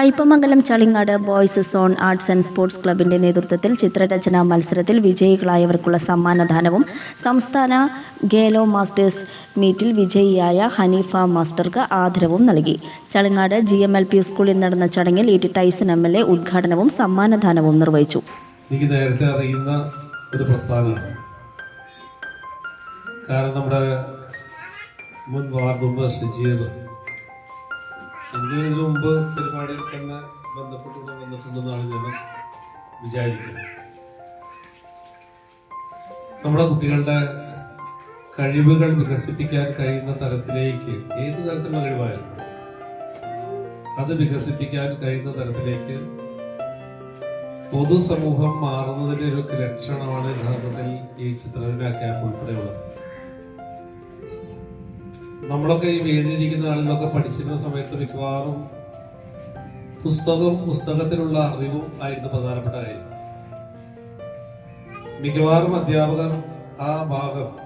Kaipamangalam Chalingad boys zone arts and sports ക്ലബിന്റെ നേതൃത്വത്തിൽ ചിത്രരചനാ മത്സരത്തിൽ വിജയികളായവർക്കുള്ള സമ്മാനദാനവും സംസ്ഥാന ഗേലോ മാസ്റ്റേഴ്സ് മീറ്റിൽ വിജയിയായ ഹനീഫ മാസ്റ്റർക്ക് ആദരവും നൽകി. Chalingad G M L P സ്കൂളിൽ നടന്ന ചടങ്ങിൽ E T Taison M L A ഉദ്ഘാടനവും സമ്മാനദാനവും നിർവഹിച്ചു. നേരത്തെ അറിയുന്ന ഒരു പ്രസ്ഥാനമാണ് കാരണം നമ്മുടെ മുൻ വാർഡ് മെമ്പർ ഷജീർ ഇതിനു മുമ്പ് പരിപാടിയിൽ തന്നെ ബന്ധപ്പെട്ടുകൊണ്ട് വന്നിട്ടുണ്ടെന്നാണ് ഞാൻ വിചാരിക്കുന്നത്. നമ്മുടെ കുട്ടികളുടെ കഴിവുകൾ വികസിപ്പിക്കാൻ കഴിയുന്ന തരത്തിലേക്ക് ഏത് തരത്തിലുള്ള കഴിവായാലും അത് വികസിപ്പിക്കാൻ കഴിയുന്ന തരത്തിലേക്ക് പൊതുസമൂഹം മാറുന്നതിന്റെ ഒരു ലക്ഷണമാണ് യഥാർത്ഥത്തിൽ ഈ ചിത്രരചന ക്യാമ്പ് ഉൾപ്പെടെയുള്ളത്. നമ്മളൊക്കെ ഈ വേദിയിരിക്കുന്ന ആളുകളൊക്കെ പഠിച്ചിരുന്ന സമയത്ത് മിക്കവാറും പുസ്തകവും പുസ്തകത്തിലുള്ള അറിവും ആയിരുന്നു പ്രധാനപ്പെട്ട കാര്യം. മിക്കവാറും അധ്യാപകർ ആ ഭാഗം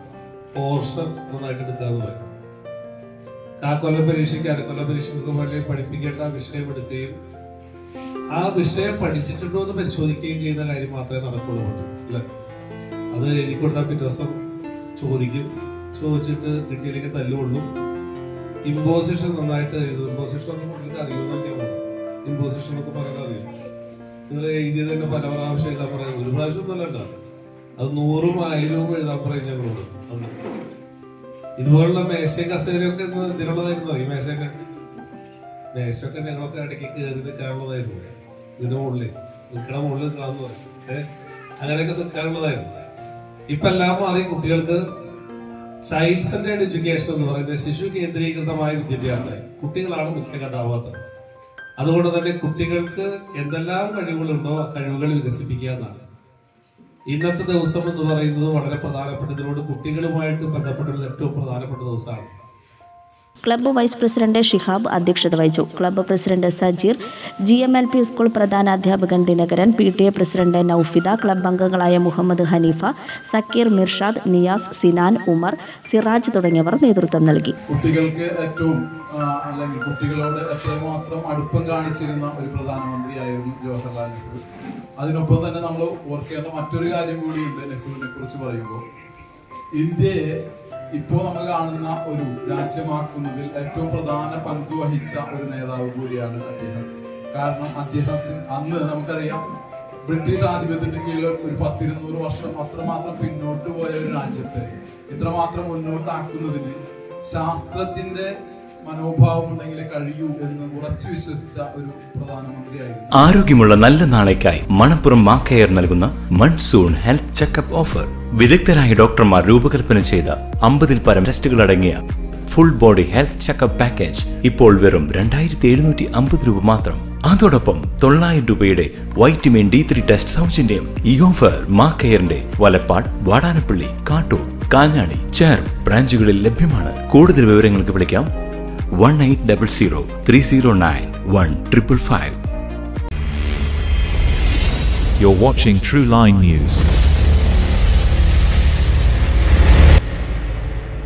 പോർഷൻ നന്നായിട്ട് എടുക്കാതെ പറയും കാക്കൊല്ല പരീക്ഷയ്ക്ക് അരക്കൊല്ല പരീക്ഷയ്ക്ക് വേണ്ടി പഠിപ്പിക്കേണ്ട വിഷയം എടുക്കുകയും ആ വിഷയം പഠിച്ചിട്ടുണ്ടോ എന്ന് പരിശോധിക്കുകയും ചെയ്യുന്ന കാര്യം മാത്രമേ നടക്കുള്ളൂ. അല്ലെ? അത് എഴുതി കൊടുത്താൽ പിറ്റേ ദിവസം ചോദിക്കും. ചോദിച്ചിട്ട് കിട്ടിയില്ലെങ്കിൽ തല്ലുകൊള്ളു. ഇമ്പോസിഷൻ നന്നായിട്ട് എഴുതും. ഇമ്പോസിഷൻ ഒന്നും പുള്ളിക്ക് അറിയുമെന്നൊക്കെ ഇമ്പോസിഷൻ ഒക്കെ പറയാൻ അറിയും. നിങ്ങൾ എഴുതിയത് തന്നെ പല പ്രാവശ്യം എഴുതാൻ പറയാം. ഒരു പ്രാവശ്യം ഒന്നല്ല കേട്ടോ. അത് നൂറും ആയിരവും എഴുതാൻ പറയും ഞങ്ങളോട് അന്ന്. ഇതുപോലുള്ള മേശയും കസേരയൊക്കെ ഇന്ന് ഇതിനുള്ളതായിരുന്നു അറിയും മേശയൊക്കെ. മേശയൊക്കെ ഞങ്ങളൊക്കെ ഇടയ്ക്ക് കയറി നിൽക്കാനുള്ളതായിരുന്നു. ഇതിന്റെ മുകളിൽ നിൽക്കണ മുകളിൽ നിൽക്കണമെന്ന് പറയും. അങ്ങനെയൊക്കെ നിൽക്കാനുള്ളതായിരുന്നു. ഇപ്പൊ എല്ലാം മാറി കുട്ടികൾക്ക് ചൈൽഡ് സെന്റേഡ് എഡ്യൂക്കേഷൻ എന്ന് പറയുന്നത് ശിശു കേന്ദ്രീകൃതമായ വിദ്യാഭ്യാസമായി. കുട്ടികളാണ് മുഖ്യ കഥാപാത്രം. അതുകൊണ്ട് തന്നെ കുട്ടികൾക്ക് എന്തെല്ലാം കഴിവുകളുണ്ടോ ആ കഴിവുകൾ വികസിപ്പിക്കുക എന്നാണ്. ഇന്നത്തെ ദിവസം എന്ന് പറയുന്നത് വളരെ പ്രധാനപ്പെട്ട ഇതിനോട് കുട്ടികളുമായിട്ട് ബന്ധപ്പെട്ടുള്ള ഏറ്റവും പ്രധാനപ്പെട്ട ദിവസമാണ്. ക്ലബ്ബ് വൈസ് പ്രസിഡന്റ് ഷിഹാബ് അധ്യക്ഷത വഹിച്ചു. Club president Sajeer G M L P school പ്രധാന അധ്യാപകൻ Dinakaran P T A president Noufida club അംഗങ്ങളായ മുഹമ്മദ് ഹനീഫ സക്കീർ മിർഷാദ് നിയാസ് സിനാൻ ഉമർ സിറാജ് തുടങ്ങിയവർ നേതൃത്വം നൽകി. കുട്ടികൾക്ക് ഏറ്റവും അല്ലെങ്കിൽ കുട്ടികളോട് എത്രമാത്രം അടുപ്പം കാണിച്ചിരുന്ന ഒരു പ്രധാനമന്ത്രിയായിരുന്നു ജവഹർലാൽ നെഹ്റു. അതിനൊപ്പം തന്നെ നമ്മൾ ഓർക്കേണ്ട മറ്റൊരു കാര്യം കൂടിയുണ്ട് നെഹ്റുവിനെ കുറിച്ച് പറയുമ്പോൾ. ഇന്ത്യയെ ഇപ്പോൾ നമ്മൾ കാണുന്ന ഒരു രാജ്യമാക്കുന്നതിൽ ഏറ്റവും പ്രധാന പങ്ക് വഹിച്ച ഒരു നേതാവ് കൂടിയാണ് അദ്ദേഹം. കാരണം അദ്ദേഹത്തിന് അന്ന് നമുക്കറിയാം ബ്രിട്ടീഷ് ആധിപത്യത്തിന് കീഴിൽ ഒരു പത്തിരുന്നൂറ് വർഷം അത്രമാത്രം പിന്നോട്ട് പോയ ഒരു രാജ്യത്തെ ഇത്രമാത്രം മുന്നോട്ടാക്കുന്നതിന് ശാസ്ത്രത്തിന്റെ മനോഭാവം ഉണ്ടെങ്കിലേ കഴിയൂ എന്ന് ഉറച്ചു വിശ്വസിച്ച ഒരു പ്രധാനമന്ത്രിയായിരുന്നു. ആരോഗ്യമുള്ള നല്ല നാളേക്കായി മണപ്പുറം മാക്കയർ നൽകുന്ന മൺസൂൺ ഹെൽത്ത് ചെക്കപ്പ് ഓഫർ. വിദഗ്ധരായ ഡോക്ടർമാർ രൂപകൽപ്പന ചെയ്ത അമ്പതിൽ പരം ടെസ്റ്റുകൾ അടങ്ങിയ full body health checkup package ഇപ്പോൾ വെറും രണ്ടായിരത്തി എഴുന്നൂറ്റി അമ്പത് രൂപ മാത്രം. അതോടൊപ്പം തൊള്ളായിരം രൂപയുടെ വൈറ്റമിൻ ഡി ത്രീ ടെസ്റ്റ് സൗജന്യം ഈ ഓഫർ മാക്കയറിന്റെ വലപ്പാട് വാടാനപ്പള്ളി കാട്ടൂർ കാഞ്ഞാണി ചേർ ബ്രാഞ്ചുകളിൽ ലഭ്യമാണ്. കൂടുതൽ വിവരങ്ങൾക്ക് വിളിക്കാം One eight double zero three zero nine one triple five You're watching True Line News.